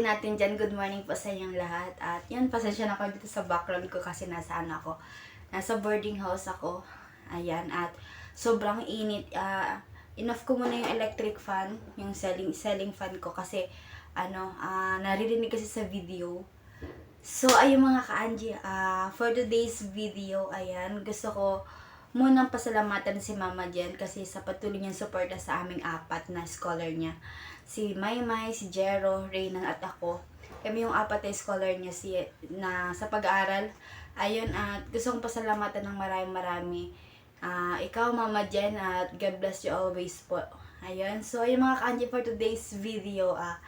kanji natin dyan, good morning po sa inyong lahat. At yun, pasensya na ako dito sa background ko kasi nasaan ako. Nasa boarding house ako. Ayan, at sobrang init. Ah, enough ko muna yung electric fan, yung selling, selling fan ko kasi ano, ah, naririnig kasi sa video. So, ayun mga ka-Angie, ah, for today's video, ayan, gusto ko munang pasalamatan si Mama Jen kasi sa patuloy niyang suporta sa aming apat na scholar niya. Si Maymay, si Jero, Reynan at ako. Kami yung apat na scholar niya si, na sa pag-aaral. Ayun, at gusto kong pasalamatan ng maraming marami. Ah, ikaw, Mama Jen, at God bless you always po. Ayun, so yung mga ka-Angie for today's video, ah,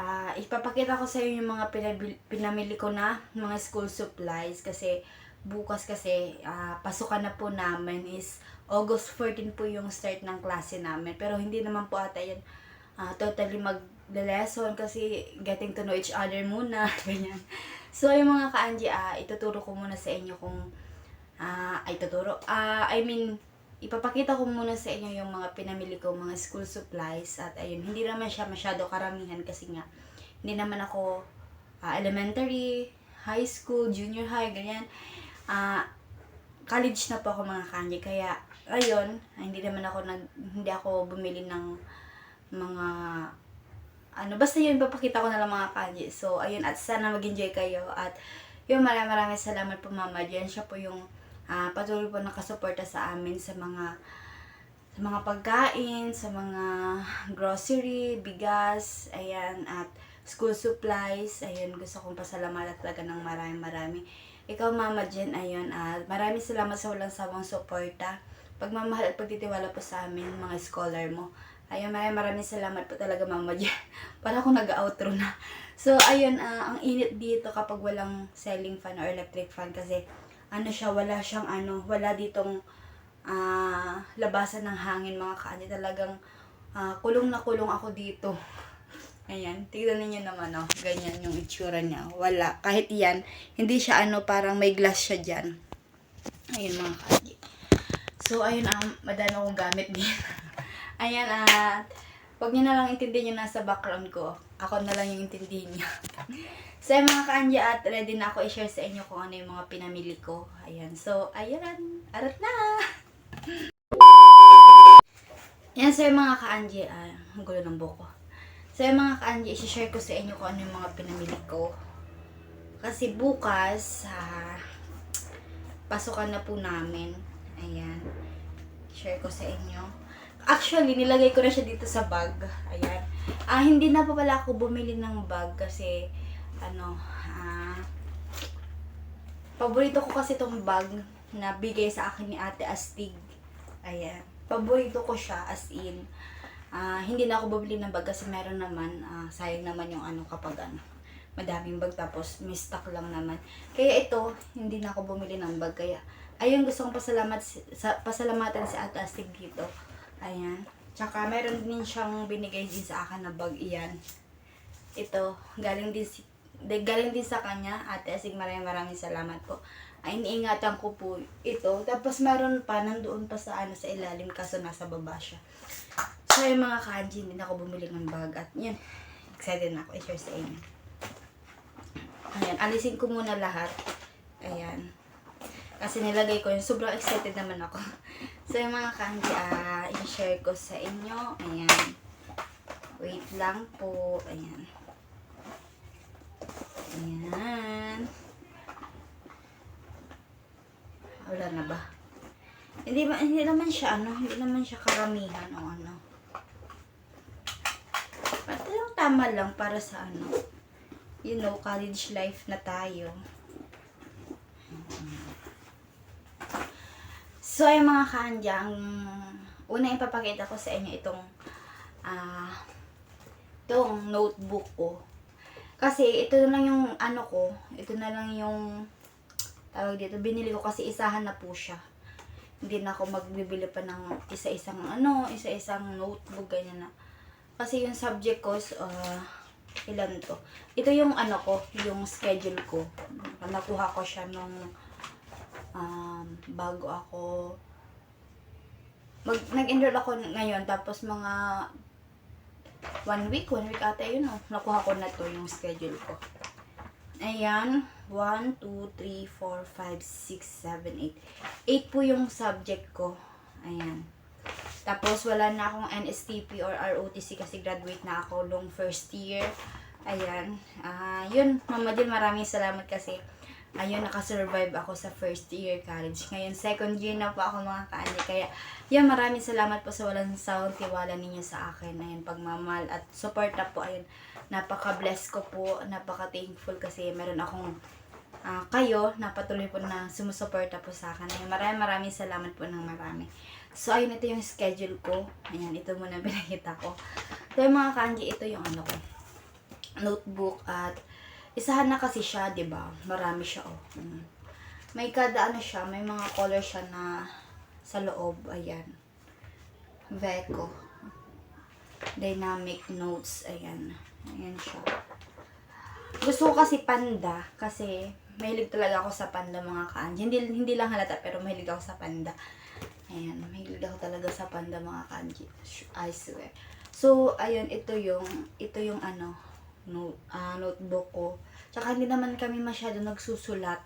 Ah, ipapakita ko sa inyo yung mga pinabil- pinamili ko na mga school supplies kasi bukas kasi ah, pasukan na po namin is August 14 po yung start ng klase namin. Pero hindi naman po ata yan ah, totally mag-lesson kasi getting to know each other muna. Ganyan. So, yung mga ka-Angie, ah, ituturo ko muna sa inyo kung ah, ay tuturo. Ah, I mean, ipapakita ko muna sa inyo yung mga pinamili ko, mga school supplies. At ayun, hindi naman siya masyado karamihan kasi nga, hindi naman ako ah, elementary, high school, junior high, ganyan. Ah, college na po ako mga kanji. Kaya, ayun, hindi naman ako nag, hindi ako bumili ng mga ano, basta yun, papakita ko na lang mga kanji. So, ayun, at sana mag-enjoy kayo. At, yun, maraming maraming salamat po Mama Jen. Siya po yung ah, patuloy po nakasuporta sa amin sa mga sa mga pagkain, sa mga grocery, bigas, ayan, at school supplies. Ayun, gusto kong pasalamatan talaga ng maraming marami. Ikaw, Mama Jen, ayun, at maraming salamat sa walang sawang suporta. Pagmamahal at pagtitiwala po sa amin, mga scholar mo. Ayun, maraming maraming salamat po talaga, Mama Jen. Para ako nag-outro na. So, ayun, ah, ang init dito kapag walang selling fan or electric fan kasi ano siya, wala siyang ano, wala ditong ah, labasan ng hangin mga kaani. Talagang ah, kulong na kulong ako dito. Ayan, tignan ninyo naman, oh. Ganyan yung itsura niya. Wala. Kahit yan, hindi siya ano, parang may glass siya dyan. Ayun mga kaani. So, ayun, ah, madami akong gamit din. Ayan, at Huwag niyo na lang intindihin yung nasa background ko. Ako na lang yung intindihin niyo. so, yung mga kanya at ready na ako i-share sa inyo kung ano yung mga pinamili ko. Ayan. So, ayan. Arat na! Yan, so yung mga ka-Angie, ah, ang gulo ng buko. So yung mga ka-Angie, i-share ko sa inyo kung ano yung mga pinamili ko. Kasi bukas, ah, pasukan na po namin. Ayan. Share ko sa inyo. Actually, nilagay ko na siya dito sa bag. Ayan. Ah, hindi na pa pala ako bumili ng bag kasi, ano, ah, paborito ko kasi itong bag na bigay sa akin ni Ate Astig. Ayan. Paborito ko siya as in. Ah, hindi na ako bumili ng bag kasi meron naman, ah, sayang naman yung ano kapag ano, madaming bag tapos may stock lang naman. Kaya ito, hindi na ako bumili ng bag. Kaya, ayun gusto kong pasalamat, sa, pasalamatan si Ate Astig dito. Ayan. Tsaka meron din siyang binigay din sa akin na bag iyan. Ito, galing din si de, galing din sa kanya. Ate Asig, maraming maraming salamat po. Ay, iniingatan ko po ito. Tapos meron pa, nandoon pa sa ano sa ilalim kaso nasa baba siya. So, yung mga kanji, hindi na ako bumili ng bag. At yun, excited na ako i-share sa inyo. Ayan, alisin ko muna lahat. Ayan. Kasi nilagay ko yun. Sobrang excited naman ako. So, yung mga kanji, ah, i-share ko sa inyo. Ayan. Wait lang po. Ayan. Ayan. Wala na ba? Hindi, ba, hindi naman siya, ano, hindi naman siya karamihan o ano. Pati lang tama lang para sa ano. You know, college life na tayo. So, ay mga kandya, ang una ipapakita ko sa inyo itong ah itong notebook ko. Kasi ito na lang yung ano ko, ito na lang yung tawag dito, binili ko kasi isahan na po siya. Hindi na ako magbibili pa ng isa-isang ano, isa-isang notebook, ganyan na. Kasi yung subject ko, uh, ilan to? Ito yung ano ko, yung schedule ko. Nakuha ko siya nung um, bago ako mag nag-enroll ako ngayon tapos mga one week, one week ata yun oh. Nakuha ko na to yung schedule ko. Ayan, 1, 2, 3, 4, 5, 6, 7, 8. 8 po yung subject ko. Ayan. Tapos wala na akong NSTP or ROTC kasi graduate na ako nung first year. Ayan. Ah, yun, Mama maraming salamat kasi ayun, nakasurvive ako sa first year college. Ngayon, second year na po ako mga kaani. Kaya, yun, maraming salamat po sa walang sound tiwala ninyo sa akin. Ayun, pagmamahal at support na po. Ayun, napaka-bless ko po, napaka-thankful kasi meron akong ah, kayo na patuloy po na sumusuporta po sa akin. Ayun, maraming maraming salamat po ng marami. So, ayun, ito yung schedule ko. Ayan, ito muna pinakita ko. So, mga kanji, ito yung ano ko. Notebook at isahan na kasi siya, 'di ba? Marami siya oh. May kada ano siya, may mga color siya na sa loob, ayan. Veco. Dynamic notes, ayan. Ayan siya. Gusto ko kasi panda kasi mahilig talaga ako sa panda mga kanji. Hindi hindi lang halata pero mahilig ako sa panda. Ayan, mahilig ako talaga sa panda mga kanji. I swear. So, ayun, ito yung ito yung ano, note, ah, notebook ko. Tsaka hindi naman kami masyado nagsusulat.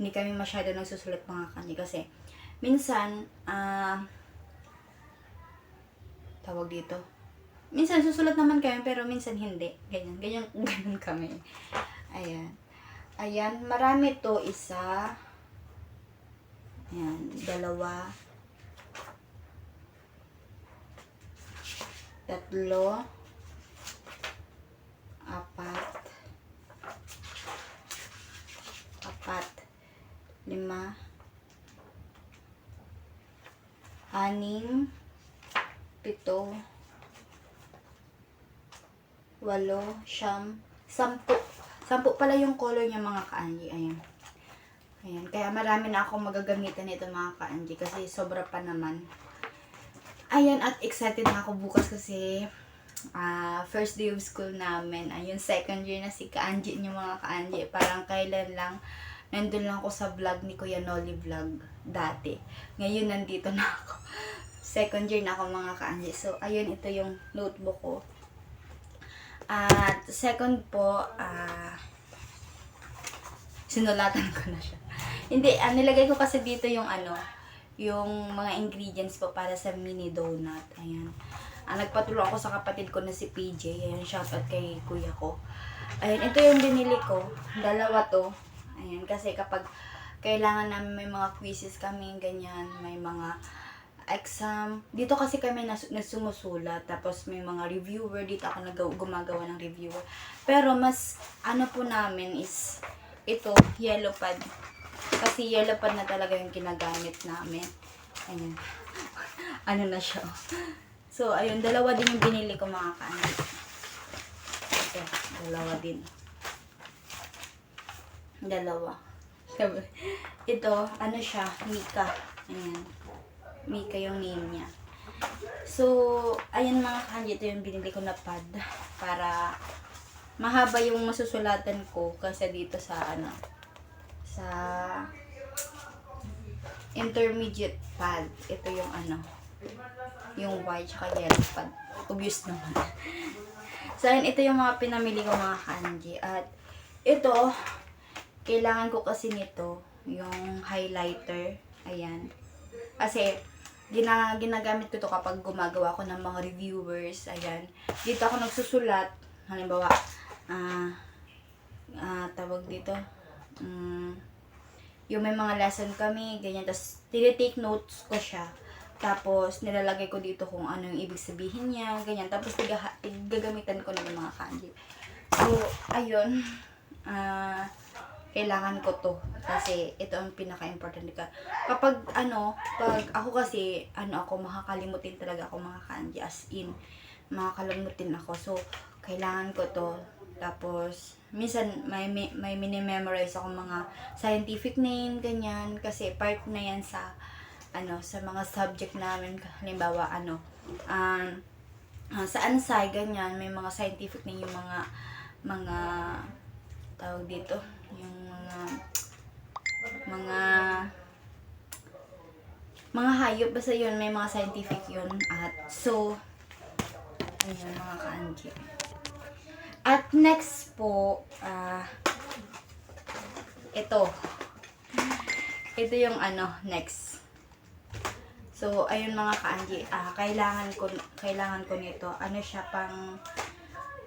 Hindi kami masyado nagsusulat mga kanji kasi minsan, ah, tawag dito. Minsan susulat naman kami pero minsan hindi. Ganyan, ganyan, ganyan kami. Ayan. Ayan, marami to. Isa. Ayan, dalawa. Tatlo. Apat. Apat. Lima. Anim. Pito. Walo. Siyam. Sampu. Sampu pala yung color niya mga kaanji. Ayan. Ayan. Kaya marami na akong magagamitan nito mga kaanji kasi sobra pa naman. Ayan, at excited na ako bukas kasi ah first day of school namin. Ayun, second year na si Kaanji niyo mga Kaanji. Parang kailan lang, nandun lang ako sa vlog ni Kuya Nolly Vlog dati. Ngayon, nandito na ako. Second year na ako mga Kaanji. So, ayun, ito yung notebook ko. At second po, ah sinulatan ko na siya. Hindi, ah, nilagay ko kasi dito yung ano, yung mga ingredients po para sa mini donut. Ayan. Ah, nagpatulong ako sa kapatid ko na si PJ. Ayan, shoutout kay kuya ko. Ayan, ito yung binili ko. Dalawa to. Ayan, kasi kapag kailangan namin may mga quizzes kami, ganyan, may mga exam. Dito kasi kami nas nasumusulat. Tapos may mga reviewer. Dito ako nag gumagawa ng reviewer. Pero mas, ano po namin is, ito, yellow pad. Kasi yellow pad na talaga yung ginagamit namin. Ayan. ano na siya. So, ayun, dalawa din yung binili ko mga kaanit. Ito, dalawa din. Dalawa. Ito, ano siya, Mika. Ayan. Mika yung name niya. So, ayan mga kanji, ito yung binili ko na pad. Para mahaba yung masusulatan ko kasi dito sa ano, sa intermediate pad. Ito yung ano, yung white tsaka yellow pad. Obvious naman. so, ayun, ito yung mga pinamili ko mga kanji. At ito, kailangan ko kasi nito, yung highlighter. Ayan. Kasi, gina, ginagamit ko to kapag gumagawa ko ng mga reviewers. Ayan. Dito ako nagsusulat. Halimbawa, ah, ah, tawag dito, mm, yung may mga lesson kami, ganyan. Tapos, tine-take notes ko siya. Tapos, nilalagay ko dito kung ano yung ibig sabihin niya, ganyan. Tapos, gagamitan ko na yung mga kanji. So, ayun. Ah, kailangan ko to. Kasi, ito ang pinaka-important ka. Kapag, ano, pag ako kasi, ano ako, makakalimutin talaga ako mga kanji. As in, makakalimutin ako. So, kailangan ko to. Tapos, minsan may may, may minimemorize ako mga scientific name ganyan kasi part na yan sa ano sa mga subject namin halimbawa ano um, ah, sa ansay ganyan may mga scientific name yung mga mga tawag dito yung mga mga mga hayop basta yun may mga scientific yun at so Ayan, mga kanji. At next po, ah, ito. Ito yung ano, next. So, ayun mga kanji, ah, kailangan ko, kailangan ko nito. Ano siya, pang,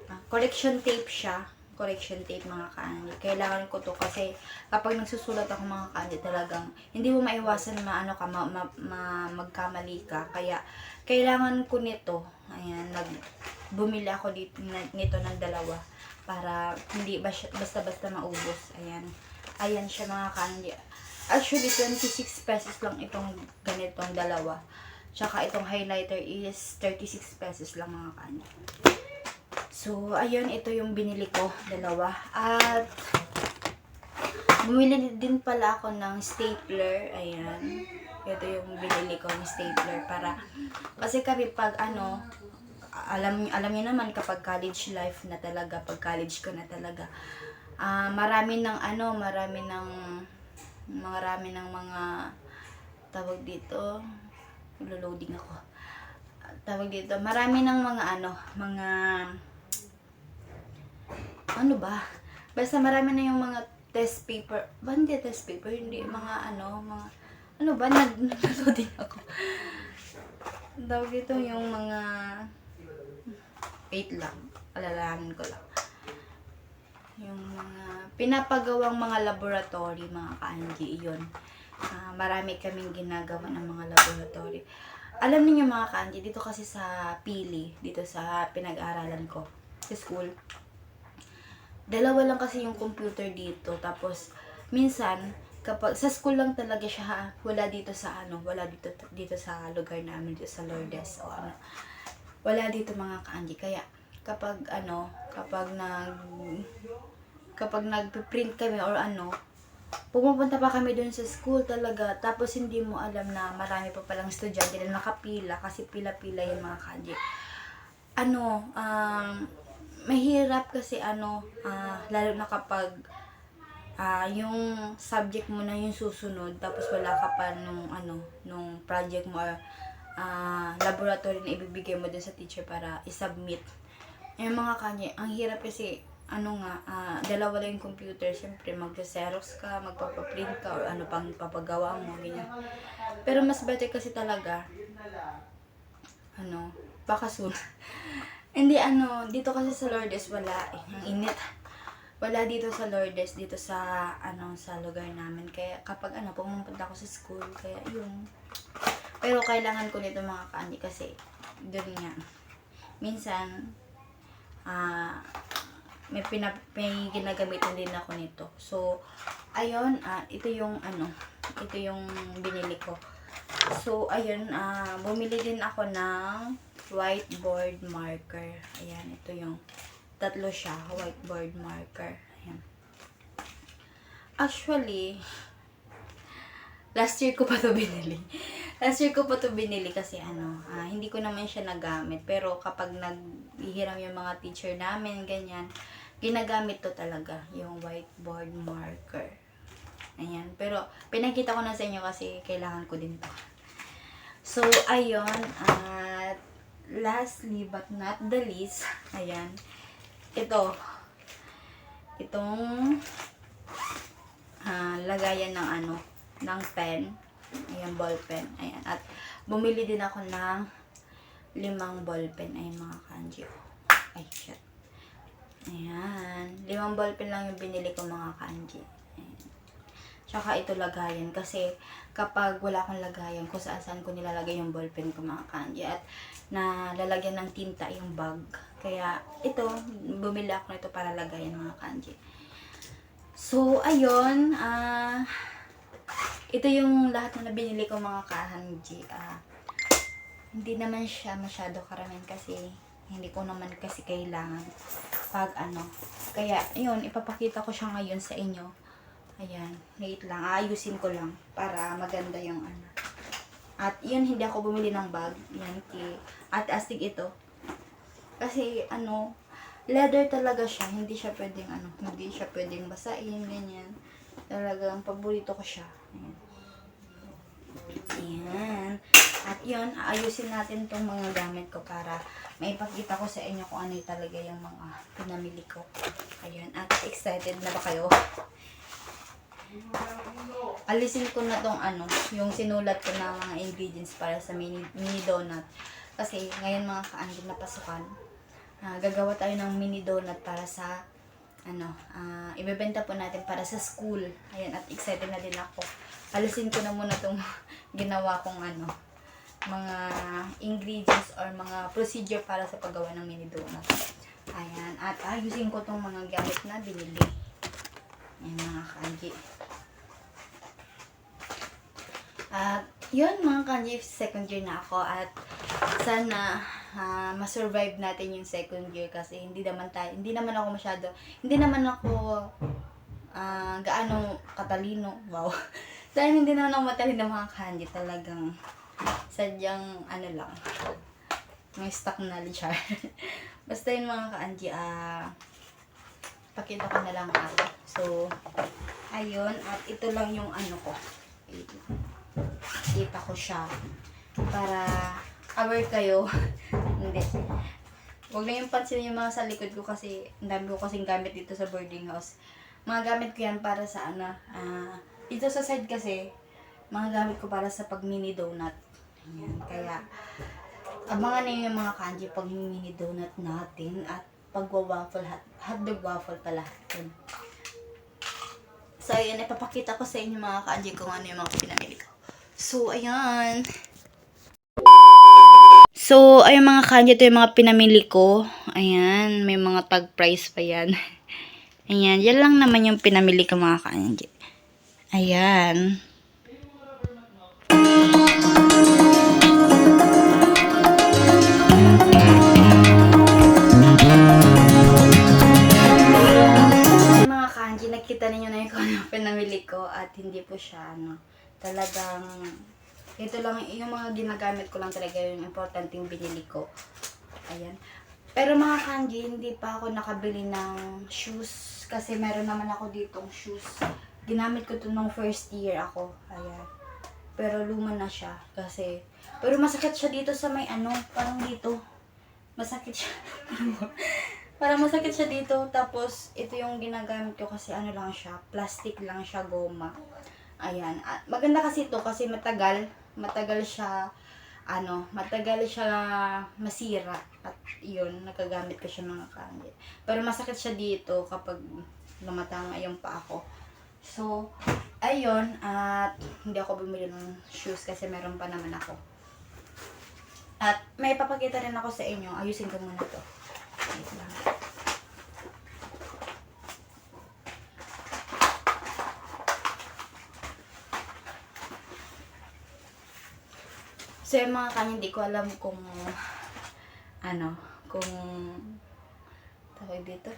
ah, collection tape siya. Collection tape mga kanji. Kailangan ko to kasi kapag nagsusulat ako mga kanji talagang hindi mo maiwasan maano ka, ma, ma, ma- magkamali ka. Kaya, kailangan ko nito. Ayan, nag, bumili ako dito, nito ng dalawa para hindi bas- basta-basta maubos. Ayan. Ayan siya mga kanji. Actually, 26 pesos lang itong ganitong dalawa. Tsaka itong highlighter is 36 pesos lang mga kanji. So, ayun, ito yung binili ko, dalawa. At, bumili din pala ako ng stapler. Ayan. Ito yung binili ko ng stapler para, kasi kami pag ano, alam alam niyo naman kapag college life na talaga, pag college ko na talaga, ah marami ng ano, marami ng marami ng mga tawag dito, loading ako. Tawag dito, marami ng mga ano, mga ano ba? Basta marami na yung mga test paper. Ba hindi test paper? Hindi, mga ano, mga, ano ba? Nag, nag-loading ako. Tawag dito yung mga, wait lang, alalahanin ko lang. Yung mga, pinapagawang mga laboratory, mga kanji, yun. Ah, marami kaming ginagawa ng mga laboratory. Alam niyo mga kanji, dito kasi sa Pili, dito sa pinag-aaralan ko, sa school, dalawa lang kasi yung computer dito. Tapos, minsan, kapag, sa school lang talaga siya, wala dito sa ano, wala dito, dito sa lugar namin, dito sa Lourdes, o ano. Wala dito mga kanji. Kaya, kapag ano, kapag nag, kapag nagpiprint kami or ano, pumupunta pa kami dun sa school talaga. Tapos, hindi mo alam na marami pa palang estudyante na nakapila kasi pila-pila yung mga kanji. Ano, um, mahirap kasi ano, ah, lalo na kapag ah, yung subject mo na yung susunod, tapos wala ka pa nung ano, nung project mo or ah, laboratory na ibibigay mo dun sa teacher para isubmit. Yung mga kanya, ang hirap kasi, ano nga, ah, dalawa lang yung computer, syempre magsa-xerox ka, magpapaprint ka, or ano pang papagawa mo, ganyan. Pero mas better kasi talaga, ano, baka soon. Hindi ano, dito kasi sa Lourdes wala eh. Ang init. Wala dito sa Lourdes, dito sa ano sa lugar namin. Kaya kapag ano, pumupunta ako sa school, kaya yun. Pero kailangan ko nito mga kaandi kasi doon nga. Minsan ah may pinap may ginagamitan din ako nito. So ayun, ah ito yung ano, ito yung binili ko. So, ayun, ah bumili din ako ng whiteboard marker. Ayan, ito yung tatlo siya, whiteboard marker. Ayan. Actually, last year ko pa to binili. Last year ko pa to binili kasi ano, ah, hindi ko naman siya nagamit. Pero kapag naghihiram yung mga teacher namin, ganyan, ginagamit to talaga, yung whiteboard marker. Ayan. Pero, pinakita ko na sa inyo kasi kailangan ko din to. So, ayun. At, lastly but not the least, ayan. Ito. Itong ah, lagayan ng ano, ng pen. Ayan, ball pen. Ayan. At, bumili din ako ng limang ball pen. Ayan, mga kanji. Ay, shit. Ayan. Limang ball pen lang yung binili ko, mga kanji. Ayan. Tsaka ito lagayan kasi kapag wala akong lagayan kung saan saan ko nilalagay yung ballpen ko mga kanji at nalalagyan ng tinta yung bag. Kaya ito, bumili ako nito para lagayan mga kanji. So, ayun, ah ito yung lahat na binili ko mga kanji. Ah, hindi naman siya masyado karamihan kasi hindi ko naman kasi kailangan pag ano. Kaya, yun, ipapakita ko siya ngayon sa inyo. Ayan, wait lang. Ayusin ko lang para maganda yung ano. At yun, hindi ako bumili ng bag. Yan, kay at astig ito. Kasi, ano, leather talaga siya. Hindi siya pwedeng, ano, hindi siya pwedeng basain, ganyan. Talagang paborito ko siya. Ayan. Ayan. At yun, ayusin natin tong mga gamit ko para maipakita ko sa inyo kung ano talaga yung mga pinamili ko. Ayun, at excited na ba kayo? Alisin ko na tong ano, yung sinulat ko na mga ingredients para sa mini, mini donut. Kasi ngayon mga kaandin na pasukan, ah, gagawa tayo ng mini donut para sa ano, ah, ibebenta po natin para sa school. Ayan, at excited na din ako. Alisin ko na muna tong ginawa kong ano, mga ingredients or mga procedure para sa paggawa ng mini donut. Ayan, at ayusin ko tong mga gamit na binili. Ayan mga kanji. At yun mga kanji, second year na ako at sana ah, ma-survive natin yung second year kasi hindi naman tayo, hindi naman ako masyado, hindi naman ako ah, gaano katalino. Wow. Dahil hindi naman ako matalino mga kanji, talagang sadyang ano lang, may stock knowledge. Basta yun mga kanji, ah, pakita ko na lang ako. So, ayun, at ito lang yung ano ko. Kita ko siya. Para aware kayo. Hindi. Huwag na yung pansin yung mga sa likod ko kasi ang dami ko kasing gamit dito sa boarding house. Mga gamit ko yan para sa ano, ah, dito sa side kasi, mga gamit ko para sa pag mini donut. Ayan, kaya, abangan niyo yung mga kanji pag mini donut natin at pagwa-waffle, hot, hotdog waffle pala. Yun. So, ayun, ipapakita ko sa inyo mga kanji kung ano yung mga pinamili ko. So, ayan. So, ayun mga kanji, ito yung mga pinamili ko. Ayan, may mga tag price pa yan. Ayan, yan lang naman yung pinamili ko mga kanji. Ayan. Ay, mga kanji, nakita ninyo na yung ano pinamili ko at hindi po siya, ano, talagang, ito lang, yung mga ginagamit ko lang talaga yung importanteng binili ko. Ayan. Pero mga kanji, hindi pa ako nakabili ng shoes kasi meron naman ako ditong shoes. Ginamit ko to nung first year ako. Ayan. Pero luma na siya kasi, pero masakit siya dito sa may ano, parang dito. Masakit siya. Parang masakit siya dito. Tapos, ito yung ginagamit ko kasi ano lang siya, plastic lang siya, goma. Ayan. At maganda kasi ito kasi matagal. Matagal siya, ano, matagal siya masira. At yun, nagagamit ko siya mga kanit. Pero masakit siya dito kapag lumatanga yung pa ako. So, ayun. At hindi ako bumili ng shoes kasi meron pa naman ako. At may papakita rin ako sa inyo. Ayusin ko muna to. Wait lang. So yung mga kanya, hindi ko alam kung ano, kung tawag dito.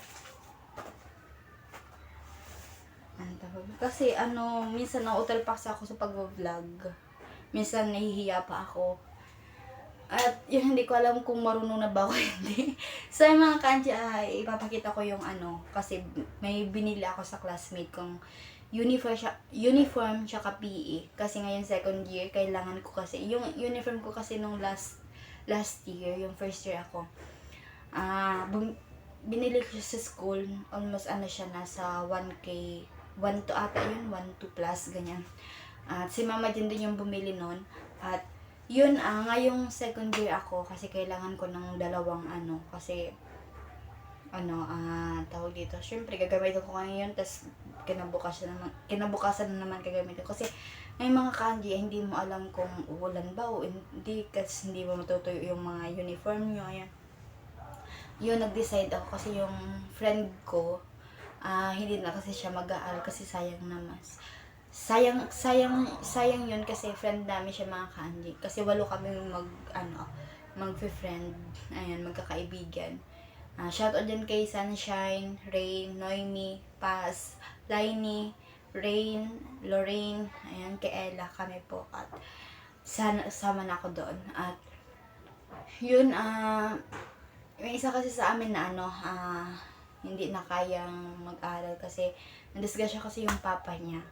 Ano tawag? Kasi ano, minsan na-hotel pa ako sa pag-vlog. Minsan nahihiya pa ako. At yun, hindi ko alam kung marunong na ba ako hindi. so, yung mga kanji, ay ipapakita ko yung ano, kasi may binili ako sa classmate kong uniform siya, uniform tsaka PE. Kasi ngayon second year, kailangan ko kasi, yung uniform ko kasi nung last, last year, yung first year ako, ah, bum- binili ko siya sa school, almost ano siya, nasa 1K, 1 to ata yun, 1 to plus, ganyan. At si mama din din yung bumili nun. At yun, ah, ngayong second year ako kasi kailangan ko ng dalawang ano, kasi ano, ah, tawag dito. Syempre, gagamitin ko ngayon, tapos kinabukasan naman, kinabukasan na naman gagamitin. Kasi may mga kanji, hindi mo alam kung uulan ba o hindi, kasi hindi mo matutuyo yung mga uniform nyo. Ayan. Yun, nag-decide ako kasi yung friend ko, ah, hindi na kasi siya mag-aaral kasi sayang naman. Sayang, sayang, sayang yun kasi friend namin siya mga kanji. Kasi walo kami mag, ano, mag-friend. Ayan, magkakaibigan. Ah, shoutout din kay Sunshine, Rain, Noemi, Paz, Laini, Rain, Lorraine, ayan, kay Ella, kami po. At sana, sama na ako doon. At yun, ah, may isa kasi sa amin na ano, ah, hindi na kayang mag-aral kasi nandisgrasya kasi yung papa niya.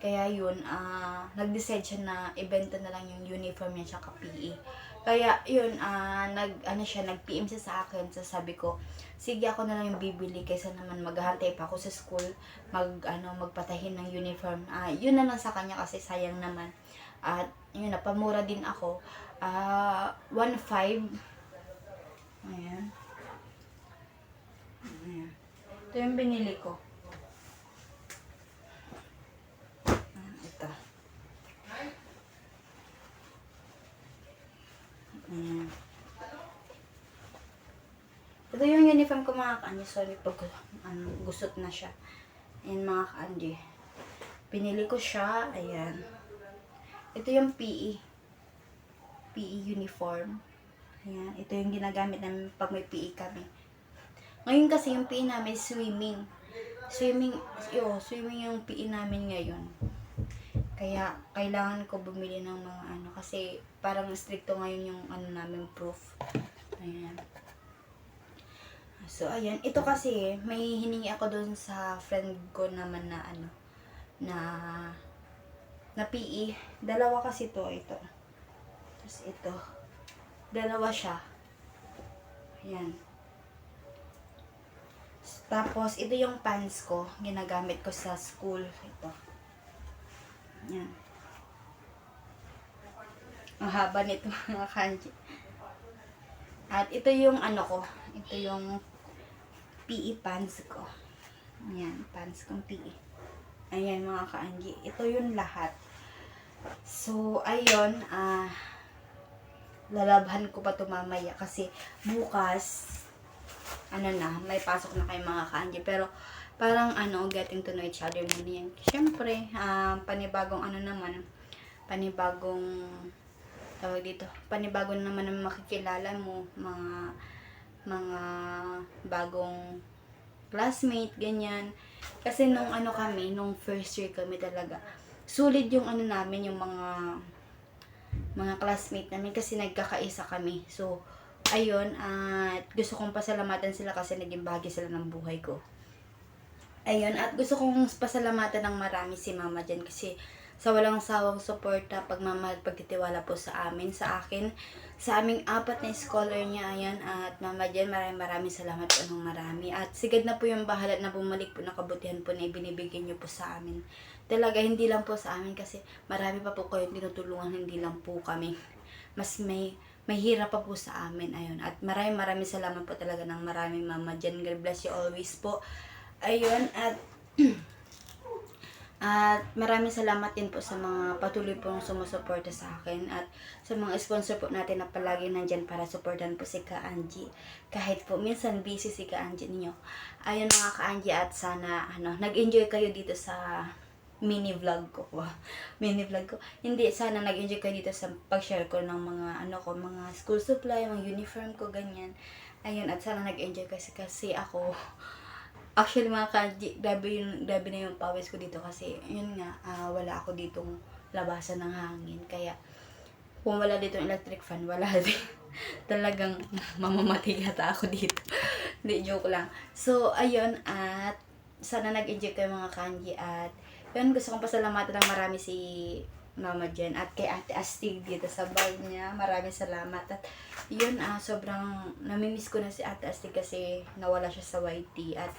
Kaya yun, ah nag-decide siya na ibenta na lang yung uniform niya tsaka PE. Kaya yun, ah nag, ano siya, nag-PM siya sa akin. So sabi ko, sige ako na lang yung bibili kaysa naman maghahantay pa ako sa school mag ano magpatahin ng uniform. Ah yun na lang sa kanya kasi sayang naman. At yun napamura din ako. Ah 1.5 Ayan. Ayan. Ito yung binili ko. Ah, ito. Ayan. Ito yung uniform ko mga kanji. Sorry pag ano, gusot na siya. Ayan mga kanji. Pinili ko siya. Ayan. Ito yung PE. PE uniform. Ayan. Ito yung ginagamit namin pag may PE kami. Ngayon kasi yung PE namin swimming. Swimming, yo, swimming yung PE namin ngayon. Kaya kailangan ko bumili ng mga ano kasi parang stricto ngayon yung ano namin proof. Ayan. So ayan, ito kasi may hiningi ako doon sa friend ko naman na ano na na PE. Dalawa kasi to, ito. Tapos ito. Dalawa siya. Ayan. Tapos, ito yung pants ko. Ginagamit ko sa school. Ito. Ayan. Ang haba nito mga kanji. At ito yung ano ko. Ito yung PE pants ko. Ayan, pants kong PE. Ayan mga kaanji. Ito yung lahat. So, ayun. Ah, lalabhan ko pa ito mamaya kasi bukas ano na, may pasok na kayo mga kanji. Pero, parang ano, getting to know each other muna yan. Siyempre, ah, panibagong ano naman, panibagong, tawag dito, panibagong naman ang makikilala mo, mga, mga bagong classmate, ganyan. Kasi nung ano kami, nung first year kami talaga, sulit yung ano namin, yung mga, mga classmate namin kasi nagkakaisa kami. So, ayun, at gusto kong pasalamatan sila kasi naging bahagi sila ng buhay ko. Ayun, at gusto kong pasalamatan ng marami si Mama dyan kasi sa walang sawang suporta, pagmamahal, pagtitiwala po sa amin, sa akin, sa aming apat na scholar niya, ayan, at Mama dyan, maraming maraming salamat po ng marami. At sigad na po yung bahala na bumalik po na kabutihan po na ibinibigay niyo po sa amin. Talaga, hindi lang po sa amin kasi marami pa po kayong tinutulungan, hindi lang po kami. Mas may may hirap pa po sa amin. Ayun. At maraming maraming salamat po talaga ng maraming mama dyan. God bless you always po. Ayun. At at maraming salamat din po sa mga patuloy pong sumusuporta sa akin at sa mga sponsor po natin na palagi nandyan para supportan po si Ka Angie. Kahit po minsan busy si Ka Angie ninyo. Ayun mga Ka Angie at sana ano, nag-enjoy kayo dito sa mini vlog ko. Mini vlog ko. Hindi, sana nag-enjoy kayo dito sa pag-share ko ng mga ano ko, mga school supply, mga uniform ko, ganyan. Ayun, at sana nag-enjoy kasi kasi ako Actually mga kanji, grabe, yung, grabe na yung pawis ko dito kasi yun nga, ah, wala ako ditong labasan ng hangin. Kaya kung wala dito electric fan, wala din. Talagang mamamatay yata ako dito. Hindi, joke lang. So, ayun, at sana nag-enjoy kayo mga kanji at yun, gusto kong pasalamatan ng marami si Mama Jen at kay Ate Astig dito sa bag niya. Maraming salamat. At yun, ah, sobrang namimiss ko na si Ate Astig kasi nawala siya sa YT. At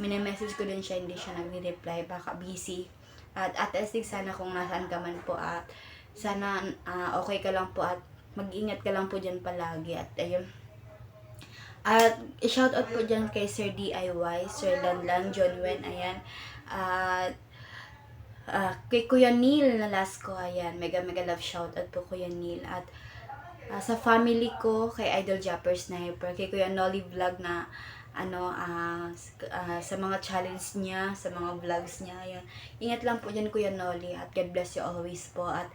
minimessage ko din siya, hindi siya nagre-reply. Baka busy. At Ate Astig, sana kung nasaan ka man po at sana ah, okay ka lang po at mag-ingat ka lang po dyan palagi. At ayun, at shoutout po dyan kay Sir DIY, Sir Lanlan, John Wen, ayan. At ah, kay Kuya Neil na last ko, ayan. Mega mega love shoutout po Kuya Neil. At ah, sa family ko, kay Idol Japper Sniper, kay Kuya Nolly Vlog na ano, s- ah, sa mga challenge niya, sa mga vlogs niya, ayan. Ingat lang po dyan Kuya Nolly at God bless you always po. At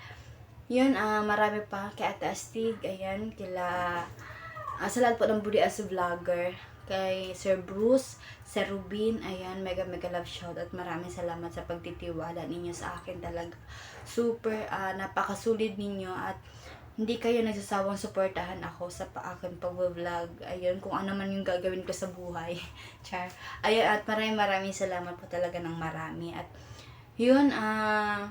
yun, ah, marami pa kay Ate Astig, ayan, kila Ah, sa lahat po ng Budi as Vlogger, kay Sir Bruce, Sir Rubin, ayan, mega mega love shout at maraming salamat sa pagtitiwala ninyo sa akin talaga. Super, ah, napakasulid ninyo at hindi kayo nagsasawang suportahan ako sa pa akin pag-vlog. Ayun, kung ano man yung gagawin ko sa buhay. Char. Ayun, at maraming maraming salamat po talaga ng marami. At yun, ah,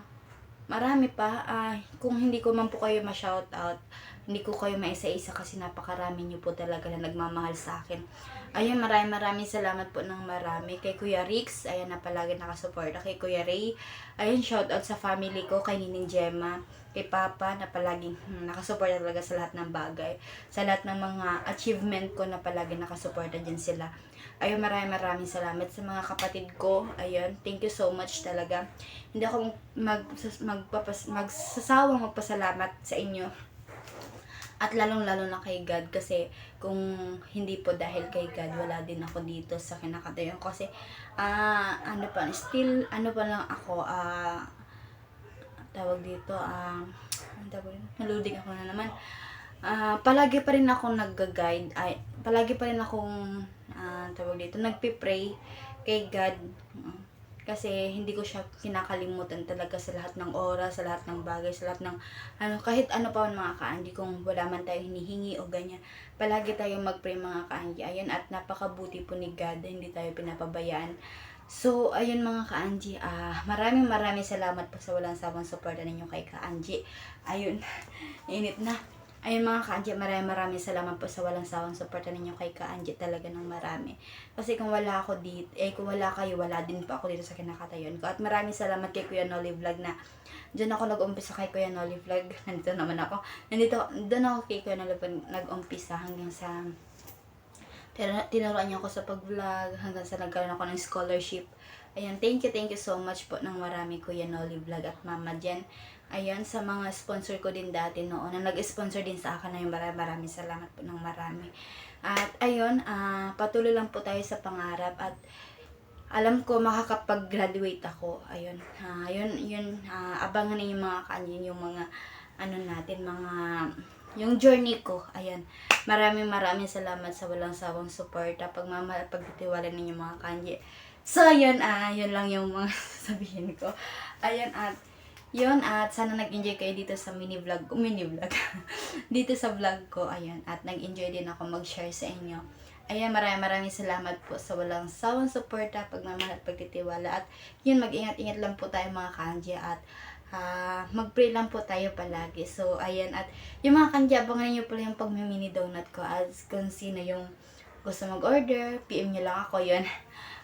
marami pa. Ah, kung hindi ko man po kayo ma-shoutout, hindi ko kayo maisa-isa kasi napakarami niyo po talaga na nagmamahal sa akin. Ayun, maraming maraming salamat po ng marami. Kay Kuya Rix, ayan na palagi nakasuporta. Kay Kuya Ray, ayun, shoutout sa family ko, kay Nining Gemma, kay Papa na palaging hmm, nakasuporta talaga sa lahat ng bagay. Sa lahat ng mga achievement ko na palagi nakasuporta din sila. Ayun, maraming maraming salamat sa mga kapatid ko. Ayun, thank you so much talaga. Hindi ako mag, magpapas, magsasawang magpasalamat sa inyo. At lalong-lalo na kay God kasi kung hindi po dahil kay God, wala din ako dito sa kinakatayon. Kasi, ah ano pa, still, ano pa lang ako, ah tawag dito, ah ano tawag dito? Naluding ako na naman. Ah, palagi pa rin ako nag-guide, ay, palagi pa rin akong, ah tawag dito, nagpipray kay God. Mm. Kasi hindi ko siya kinakalimutan talaga sa lahat ng oras, sa lahat ng bagay, sa lahat ng ano, kahit ano pa man mga kaandi kung wala man tayo hinihingi o ganyan. Palagi tayong mag-pray mga kaandi. Ayun, at napakabuti po ni God, hindi tayo pinapabayaan. So, ayun mga ka-Anji, ah, maraming maraming salamat po sa walang sawang suporta ninyo kay ka-Anji. Ayun, init na. Ayun mga ka-Anji, maraming maraming salamat po sa walang sawang suporta ninyo kay ka-Anji talaga ng marami. Kasi kung wala ako dito, eh kung wala kayo, wala din po ako dito sa kinakatayon ko. At maraming salamat kay Kuya Nolly Vlog na Diyan ako nag-umpisa kay Kuya Nolly Vlog. Nandito naman ako. Nandito, doon ako kay Kuya Nolly Vlog nag-umpisa hanggang sa tinuruan niya ako sa pag-vlog hanggang sa nagkaroon ako ng scholarship. Ayan, thank you, thank you so much po ng marami Kuya Nolly Vlog at Mama Jen. Ayan, sa mga sponsor ko din dati noon na nag-sponsor din sa akin na yung marami, maraming salamat po ng marami. At ayun, ah, patuloy lang po tayo sa pangarap at alam ko makakapag-graduate ako. Ayun, ah, yun, yun, ah, abangan ninyo mga kanyin yung mga ano natin, mga yung journey ko. Ayan. Maraming maraming salamat sa walang sawang suporta, pagmamahal, pagtitiwala ninyo mga kanji. So, yun, ah, yun lang yung mga sabihin ko. Ayan, at yun, at sana nag-enjoy kayo dito sa mini vlog, mini vlog, dito sa vlog ko, ayan, at nag-enjoy din ako mag-share sa inyo. Ayan, maraming maraming salamat po sa walang sawang suporta, pagmamahal at pagtitiwala. At yun, mag-ingat-ingat lang po tayo mga kanji at ah mag-pray lang po tayo palagi. So, ayan. At yung mga kanji, abangan niyo pala yung pag-mini donut ko as kung sino yung gusto mag-order, PM nyo lang ako yun.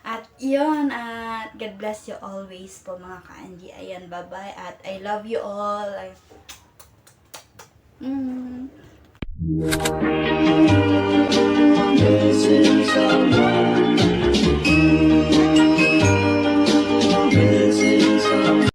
At yun, at God bless you always po mga ka-Andy. Ayan, bye-bye. At I love you all. I... Mm. This is our